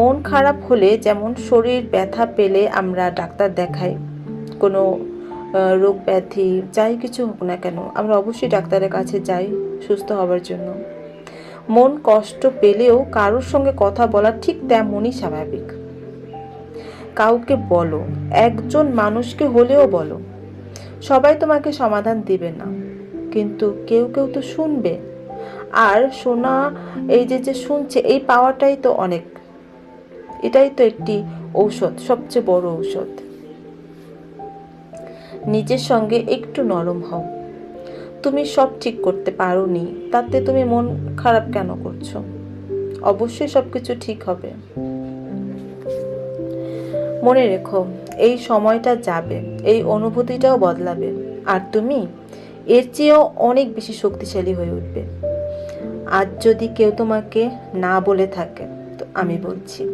মন খারাপ হলে যেমন শরীর ব্যথা পেলে আমরা ডাক্তার দেখাই। কোনো রোগ ব্যাধি, যাই কিছু হোক না কেন, আমরা অবশ্যই ডাক্তারের কাছে যাই সুস্থ হওয়ার জন্য। মন কষ্ট পেলেও কারোর সঙ্গে কথা বলা ঠিক তেমনই স্বাভাবিক। কাউকে বলো, একজন মানুষকে হলেও বলো, সবাই তোমাকে সমাধান দিবে না, কিন্তু কেউ কেউ তো শুনবে। আর শোনা, এই যে যে শুনছে, এই পাওয়াটাই তো অনেক এটাই তো একটি ঔষধ, সবচেয়ে বড় ঔষধ। নিজের সঙ্গে একটু নরম হও। তুমি সব ঠিক করতে পারোনি, তাতে তুমি মন খারাপ কেন করছ? অবশ্যই সব কিছু ঠিক হবে। মনে রেখো, এই সময়টা যাবে, এই অনুভূতিটাও বদলাবে, আর তুমি এর চেয়েও অনেক বেশি শক্তিশালী হয়ে উঠবে। আজ যদি কেউ তোমাকে না বলে থাকে, তো আমি বলছি।